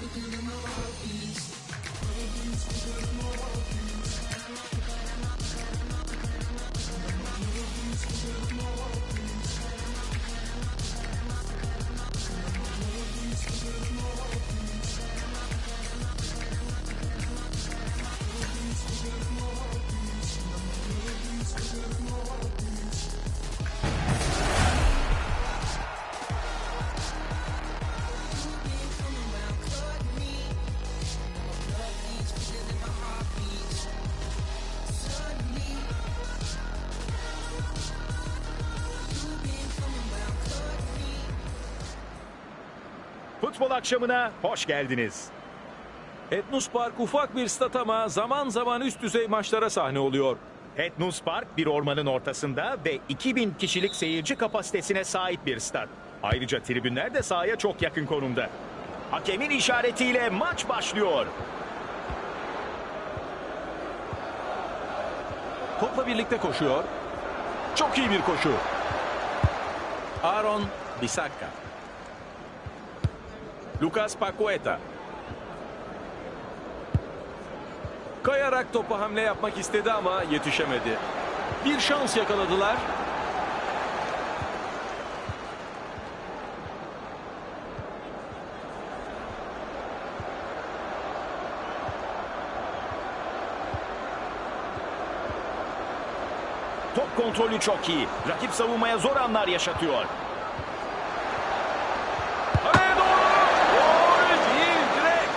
bigger than my heartbeat. Everything's bigger of my. Futbol akşamına hoş geldiniz. Etnus Park ufak bir stat ama zaman zaman üst düzey maçlara sahne oluyor. Etnus Park bir ormanın ortasında ve 2000 kişilik seyirci kapasitesine sahip bir stat. Ayrıca tribünler de sahaya çok yakın konumda. Hakemin işaretiyle maç başlıyor. Topla birlikte koşuyor. Çok iyi bir koşu. Aaron Bisakka. Lucas Pacueta. Kayarak topa hamle yapmak istedi ama yetişemedi. Bir şans yakaladılar. Top kontrolü çok iyi. Rakip savunmaya zor anlar yaşatıyor. Kaleye doğru. Gol değil direkt.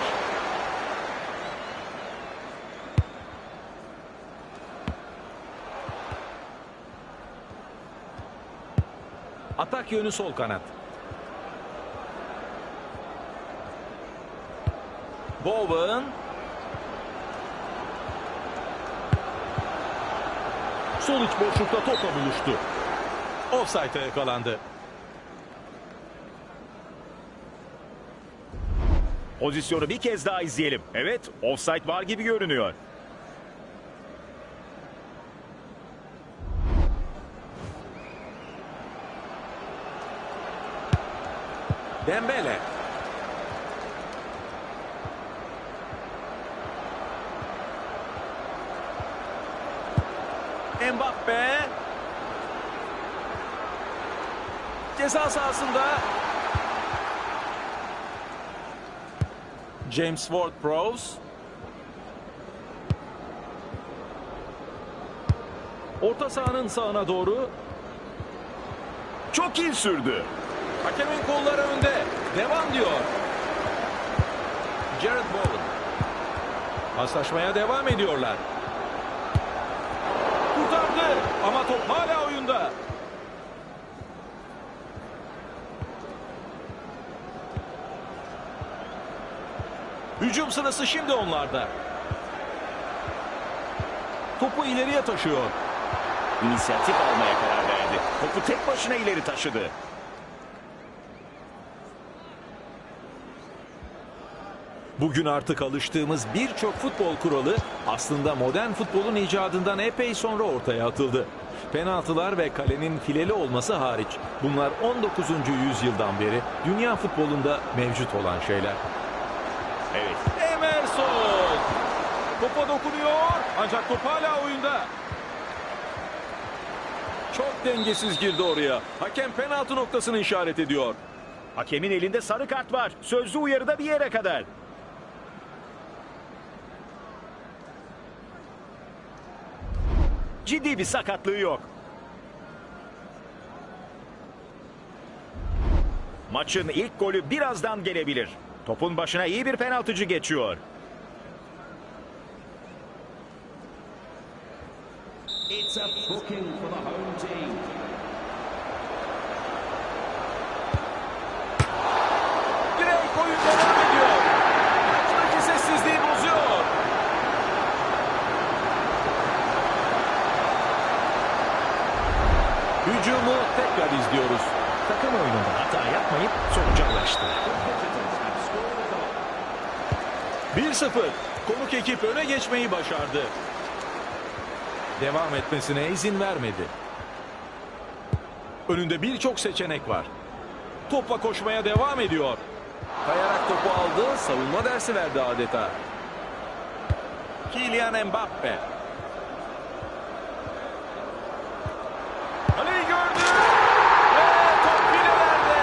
Atak yönü sol kanat. Bowen. Sol iç boşlukta topla buluştu. Offside'e yakalandı. Pozisyonu bir kez daha izleyelim. Evet, offside var gibi görünüyor. Dembele. Mbappe. Ceza sahasında. James Ward-Prowse. Orta sahanın sağına doğru Çok iyi sürdü. Hakemin kolları önde. Devam diyor. Jared Bowen. Paslaşmaya devam ediyorlar. Kurtardı ama top hala oyunda. Hücum sırası şimdi onlarda. Topu ileriye taşıyor. İnisiyatif almaya karar verdi. Topu tek başına ileri taşıdı. Bugün artık alıştığımız birçok futbol kuralı aslında modern futbolun icadından epey sonra ortaya atıldı. Penaltılar ve kalenin fileli olması hariç bunlar 19. yüzyıldan beri dünya futbolunda mevcut olan şeyler. Evet, Emerson! Topa dokunuyor ancak top hala oyunda. Çok dengesiz girdi oraya. Hakem penaltı noktasını işaret ediyor. hakemin elinde sarı kart var. Sözlü uyarıda bir yere kadar. Ciddi bir sakatlığı yok. Maçın ilk golü birazdan gelebilir. Topun başına iyi bir penaltıcı geçiyor. It's a the home team. Direkt oyun devam ediyor. Maçtaki sessizliği bozuyor. Hücumu tekrar izliyoruz. Takım oyununda hata yapmayıp sonuca ulaştı. 1-0. Konuk ekip öne geçmeyi başardı. Devam etmesine izin vermedi. Önünde birçok seçenek var. Topla koşmaya devam ediyor. Kayarak topu aldı, savunma dersi verdi adeta. Kylian Mbappe. Kaleyi gördü. Ve top filelerde.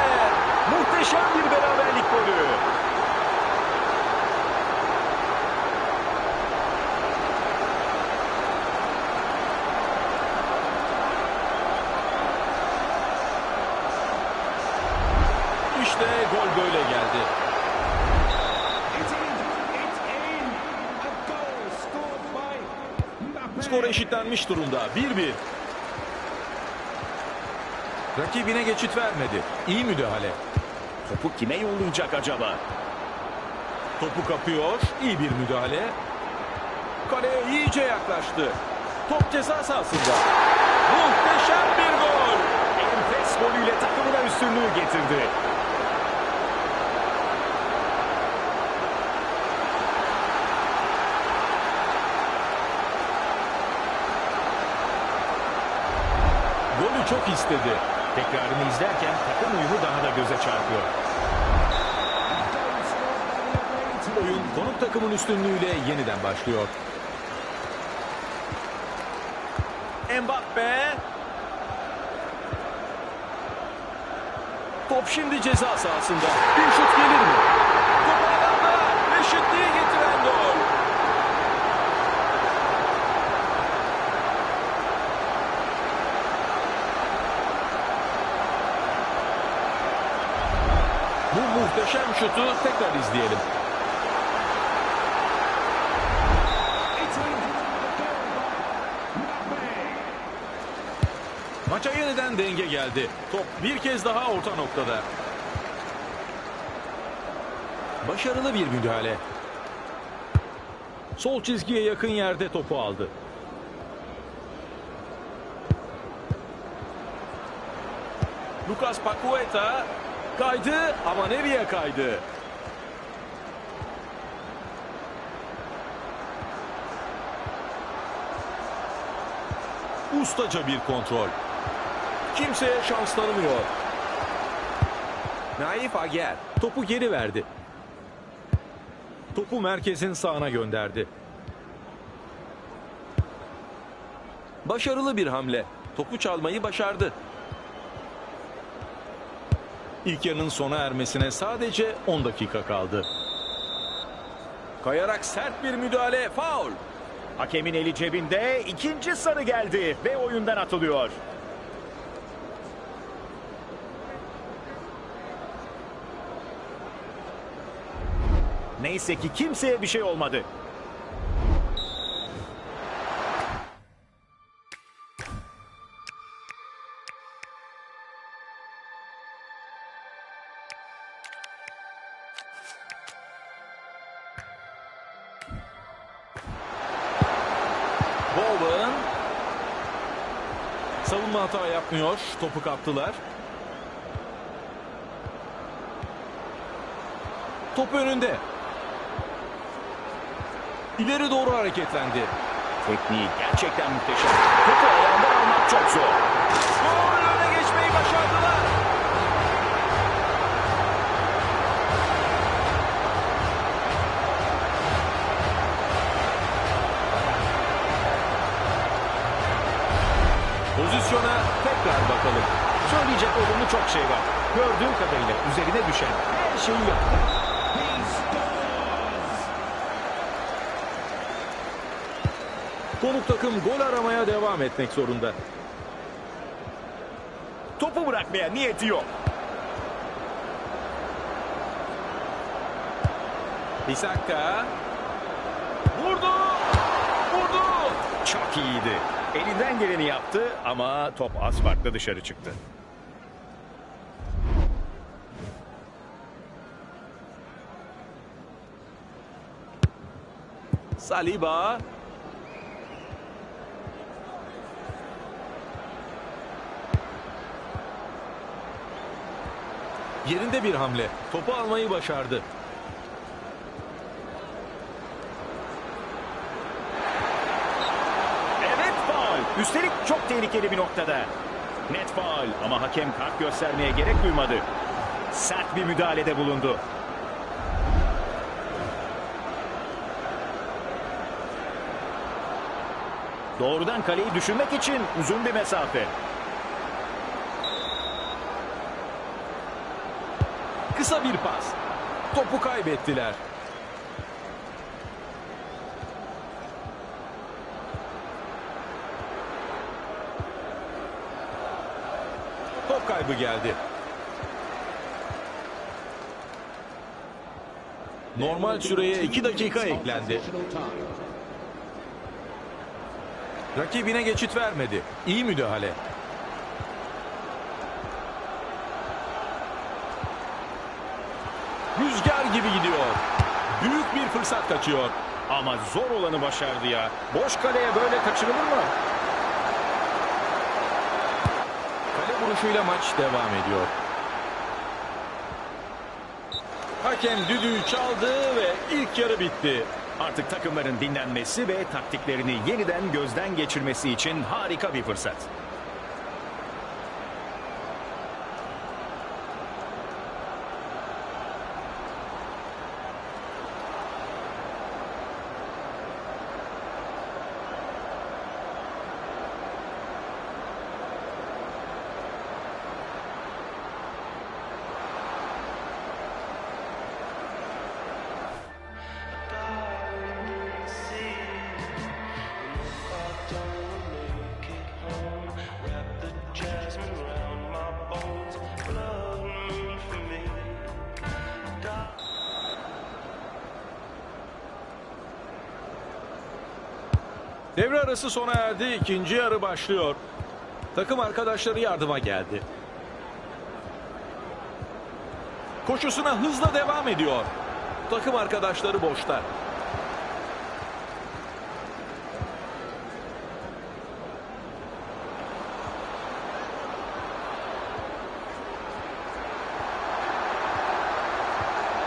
Muhteşem bir beraberlik golü. İşte gol böyle geldi. It's in. It's in. A goal scored by Mbappe. Skor eşitlenmiş durumda. 1-1. Rakibine geçit vermedi. İyi müdahale. Topu kime yollayacak acaba? Topu kapıyor. İyi bir müdahale. Kaleye iyice yaklaştı. Top ceza sahasında. Muhteşem bir gol. Enfes golüyle takımına üstünlüğü getirdi. İstedi. Tekrarını izlerken takım uyumu daha da göze çarpıyor. Oyun konuk takımın üstünlüğüyle yeniden başlıyor. Mbappe. Top şimdi ceza sahasında. Bir şut gelir mi? Top ağlarda. Eşitliği getiren gol. Bu muhteşem şutu tekrar izleyelim. Maça yeniden denge geldi. Top bir kez daha orta noktada. Başarılı bir müdahale. Sol çizgiye yakın yerde topu aldı. Lucas Pacueta kaydı ama nereye kaydı? Ustaca bir kontrol. Kimseye şans tanımıyor. Naif Ager topu geri verdi. Topu merkezin sağına gönderdi. Başarılı bir hamle. Topu çalmayı başardı. İlk yarının sona ermesine sadece 10 dakika kaldı. Kayarak sert bir müdahale, faul. Hakemin eli cebinde ikinci sarı geldi ve oyundan atılıyor. Neyse ki kimseye bir şey olmadı. Savunma hata yapmıyor. Topu kaptılar. Top önünde. İleri doğru hareketlendi. Tekniği gerçekten muhteşem. Topu ayağından almak çok zor. Gol öne geçmeyi başardılar. Pozisyona tekrar bakalım. Söyleyecek olumlu çok şey var. Gördüğüm kadarıyla üzerine düşen her şeyi yaptı. Konuk takım gol aramaya devam etmek zorunda. Topu bırakmaya niyeti yok. Bisakka. Vurdu. Vurdu. Çok iyiydi. Elinden geleni yaptı ama top az dışarı çıktı. Saliba. Yerinde bir hamle. Topu almayı başardı. Üstelik çok tehlikeli bir noktada. Net faal ama hakem kart göstermeye gerek duymadı. Sert bir müdahalede bulundu. Doğrudan kaleyi düşünmek için uzun bir mesafe. Kısa bir pas. Topu kaybettiler. Kaybı geldi. Normal süreye 2 dakika eklendi. Rakibine geçit vermedi. İyi müdahale. Rüzgar gibi gidiyor. Büyük bir fırsat kaçıyor. Ama zor olanı başardı ya. Boş kaleye böyle kaçırılır mı? Vuruşuyla maç devam ediyor. Hakem düdüğü çaldı ve ilk yarı bitti. Artık takımların dinlenmesi ve taktiklerini yeniden gözden geçirmesi için harika bir fırsat. Devre arası sona erdi. ikinci yarı başlıyor. Takım arkadaşları yardıma geldi. Koşusuna hızla devam ediyor. Takım arkadaşları boşta.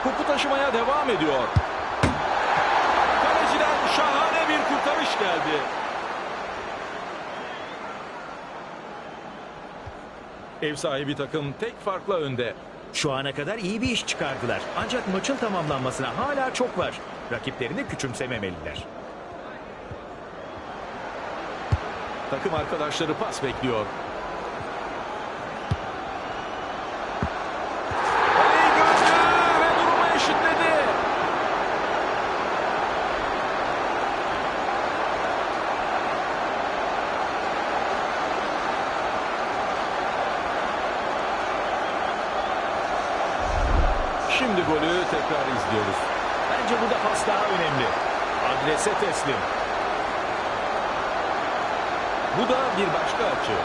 Topu taşımaya devam ediyor. Kurtarış geldi. Ev sahibi takım tek farkla önde. Şu ana kadar iyi bir iş çıkardılar. Ancak maçın tamamlanmasına hala çok var. Rakiplerini küçümsememeliler. Takım arkadaşları pas bekliyor. Kaleyi gördü ve durumu eşitledi. Şimdi golü tekrar izliyoruz. Bence burada pas daha önemli. Adrese teslim. Bu da bir başka açı.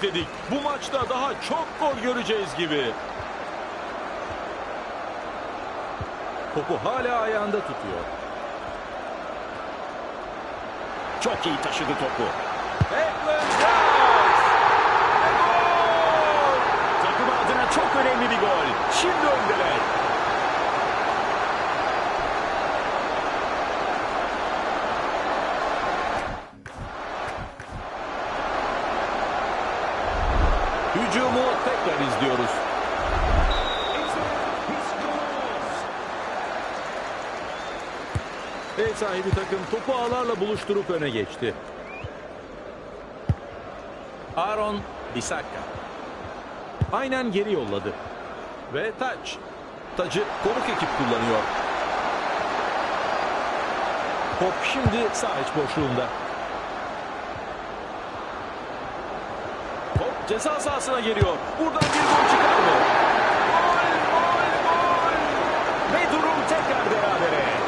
İzledik. Bu maçta daha çok gol göreceğiz gibi. Topu hala ayağında tutuyor. Çok iyi taşıdı topu. Declan Rice! Takımı adına çok önemli bir gol. Şimdi öndeler. Hücumu tekrar izliyoruz. He scores. Ev sahibi takım topu ağlarla buluşturup öne geçti. Aaron Bisakka. Aynen geri yolladı. Ve taç. Tacı konuk ekip kullanıyor. Top şimdi sağ iç boşluğunda. Top ceza sahasına geliyor. Buradan bir gol çıkar mı? Gol, gol, gol! Ve durum tekrar berabere.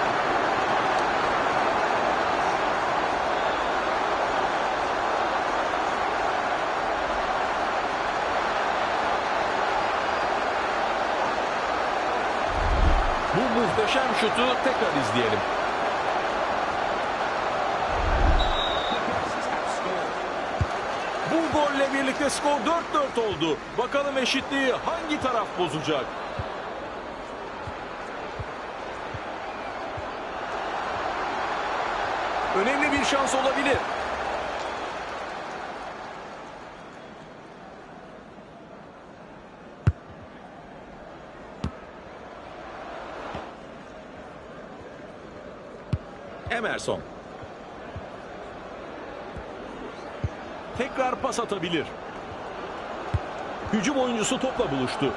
Bu muhteşem şutu tekrar izleyelim. Bu golle birlikte skor 4-4 oldu. Bakalım eşitliği hangi taraf bozacak? Önemli bir şans olabilir. Emerson. Tekrar pas atabilir. Hücum oyuncusu topla buluştu.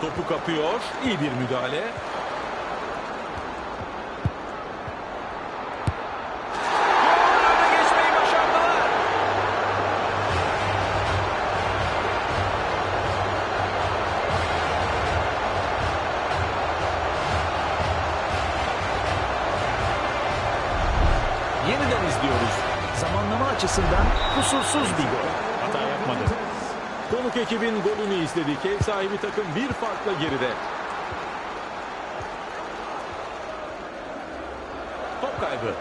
Topu kapıyor. İyi bir müdahale. Açısından kusursuz bir gol. Hata yapmadı. Konuk ekibin golünü izledik. Ev sahibi takım bir farkla geride. Top kaybı.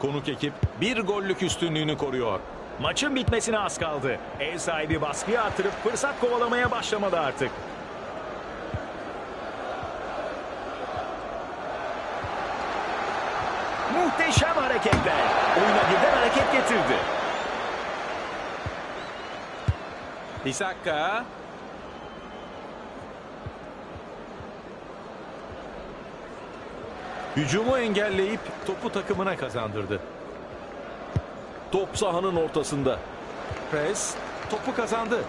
Konuk ekip bir gollük üstünlüğünü koruyor. Maçın bitmesine az kaldı. Ev sahibi baskıyı artırıp fırsat kovalamaya başlamadı artık. Muhteşem hareketler. Oyuna birden hareket getirdi. Hisakka. Hücumu engelleyip topu takımına kazandırdı. Top sahanın ortasında. Pres topu kazandı.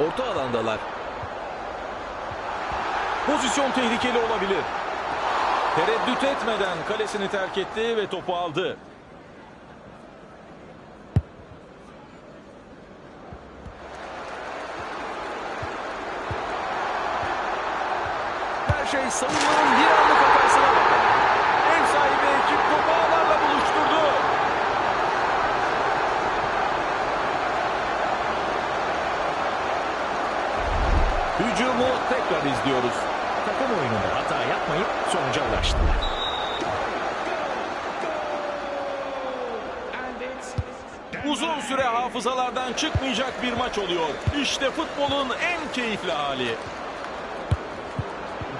Orta alandalar. Pozisyon tehlikeli olabilir. Tereddüt etmeden kalesini terk etti ve topu aldı. Her şey savunmanın bir anlık hatasına bakar. Ev sahibi ekip topu ağlarla buluşturdu. Hücumu tekrar izliyoruz. Takım oyununda hata yapmayıp sonuca ulaştılar. Uzun süre hafızalardan çıkmayacak bir maç oluyor. İşte futbolun en keyifli hali.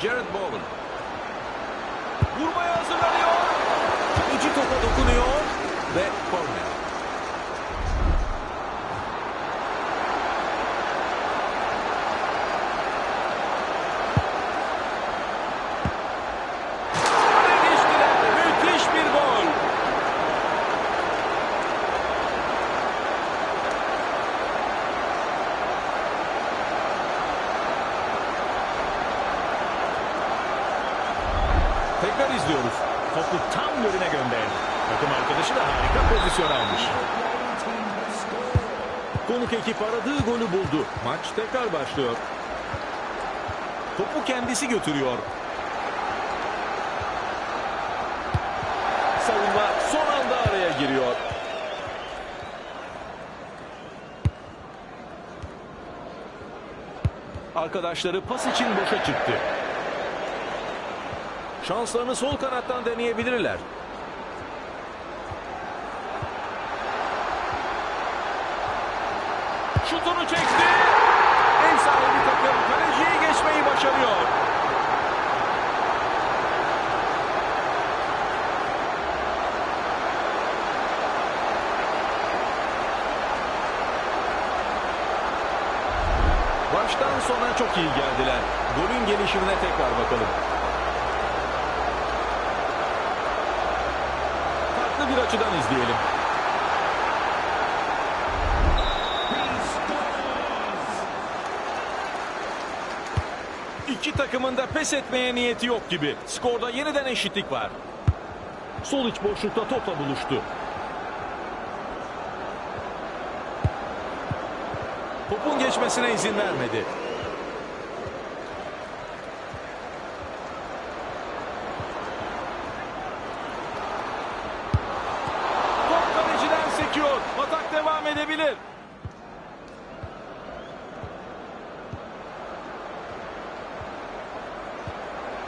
Jared Bowen. Vurmaya hazırlanıyor. İki topa dokunuyor ve korner. Öne geçtiler. Müthiş bir gol. Tekrar izliyoruz. Topu tam yönüne gönderdi. Takım arkadaşı da harika pozisyon almış. Konuk ekip aradığı golü buldu. Maç tekrar başlıyor. Topu kendisi götürüyor. Savunma son anda araya giriyor. Arkadaşları pas için boşa çıktı. Şanslarını sol kanattan deneyebilirler. Şutunu çekti. Ev sahibi takım kaleciyi geçmeyi başarıyor. Baştan sona çok iyi geldiler. Golün gelişimine tekrar bakalım. Farklı bir açıdan izleyelim. İki takımın da pes etmeye niyeti yok gibi. Skorda yeniden eşitlik var. Sol iç boşlukta topla buluştu. Topun geçmesine izin vermedi. Top kaleciden sekiyor. Atak devam edebilir.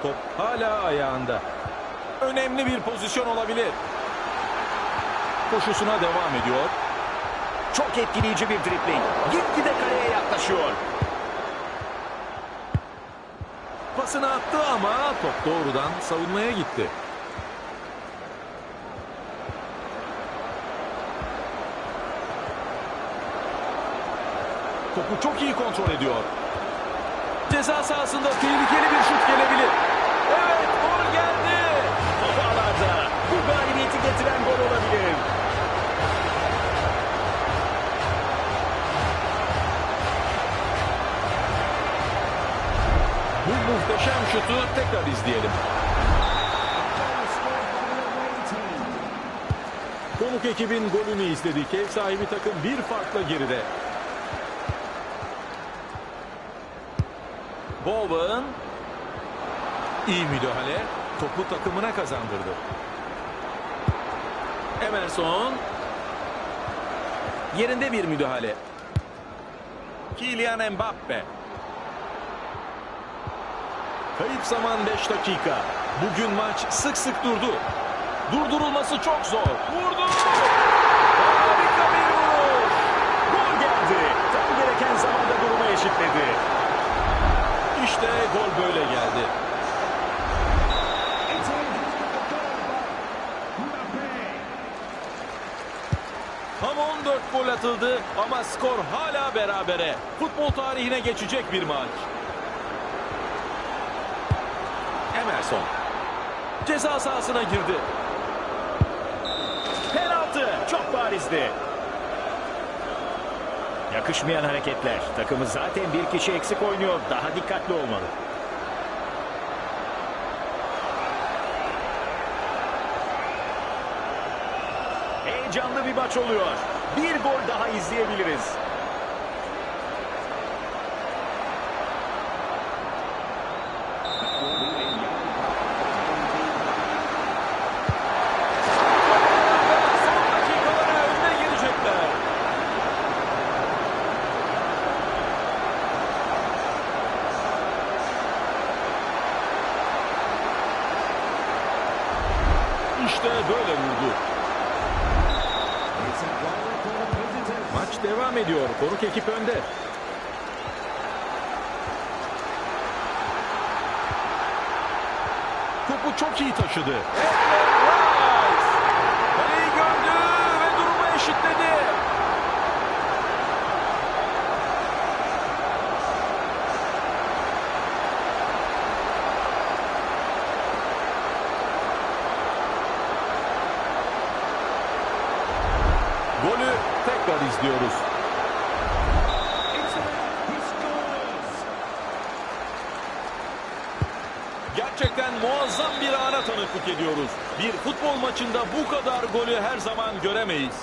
Top hala ayağında. Önemli bir pozisyon olabilir. Koşusuna devam ediyor. Çok etkileyici bir dribling. Gitgide kaleye yaklaşıyor. Pasını attı ama top doğrudan savunmaya gitti. Topu çok iyi kontrol ediyor. Ceza sahasında tehlikeli bir şut gelebilir. Evet muhteşem şutu tekrar izleyelim. Konuk ekibin golünü izledik. Ev sahibi takım bir farkla geride. Bowen iyi müdahale. Topu takımına kazandırdı. Emerson yerinde bir müdahale. Kylian Mbappe. Kayıp zaman 5 dakika. Bugün maç sık sık durdu. Durdurulması çok zor. Vurdu. Harika bir vuruş. Gol geldi. Tam gereken zamanda durumu eşitledi. İşte gol böyle geldi. Tam 14 gol atıldı ama skor hala berabere. Futbol tarihine geçecek bir maç. Emerson. Ceza sahasına girdi. Penaltı. Çok barizdi. Yakışmayan hareketler. Takımı zaten bir kişi eksik oynuyor. Daha dikkatli olmalı. Heyecanlı bir maç oluyor. Bir gol daha izleyebiliriz. Son dakikalara önde girecekler. İşte böyle vurdu. It's a goal for the visitors. Maç devam ediyor. Konuk ekip önde. Topu çok iyi taşıdı. Declan Rice. Kaleyi gördü ve durumu eşitledi. Golü tekrar izliyoruz. Gerçekten muazzam bir ana tanıklık ediyoruz. Bir futbol maçında bu kadar golü her zaman göremeyiz.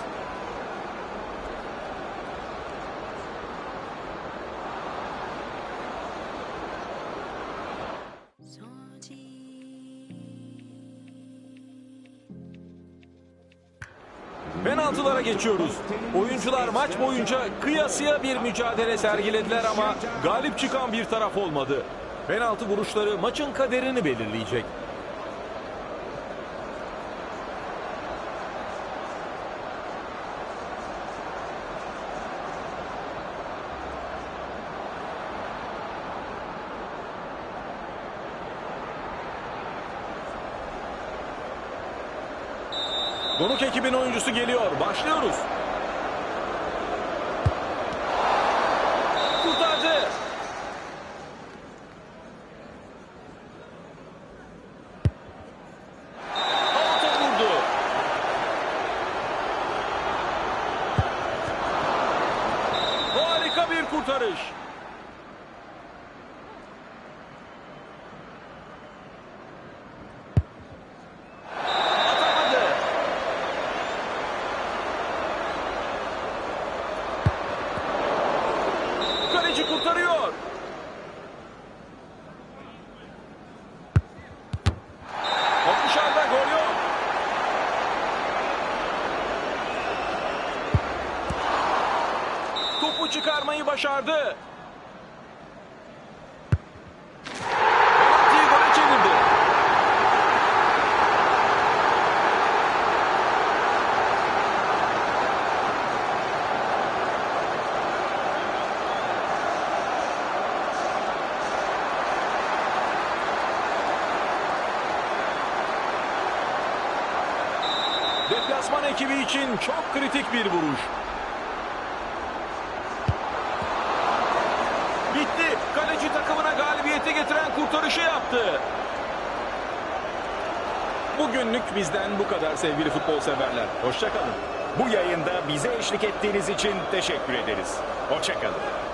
Penaltılara geçiyoruz. Oyuncular maç boyunca kıyasıya bir mücadele sergilediler ama galip çıkan bir taraf olmadı. Penaltı vuruşları maçın kaderini belirleyecek. Konuk ekibin oyuncusu geliyor. Başlıyoruz. Kurtardı. Alta vurdu. Harika bir kurtarış. başardı. Penaltıyı gole. Deplasman ekibi için çok kritik bir vuruş. Bugünlük bizden bu kadar sevgili futbol severler. Hoşçakalın. Bu yayında bize eşlik ettiğiniz için teşekkür ederiz. Hoşçakalın.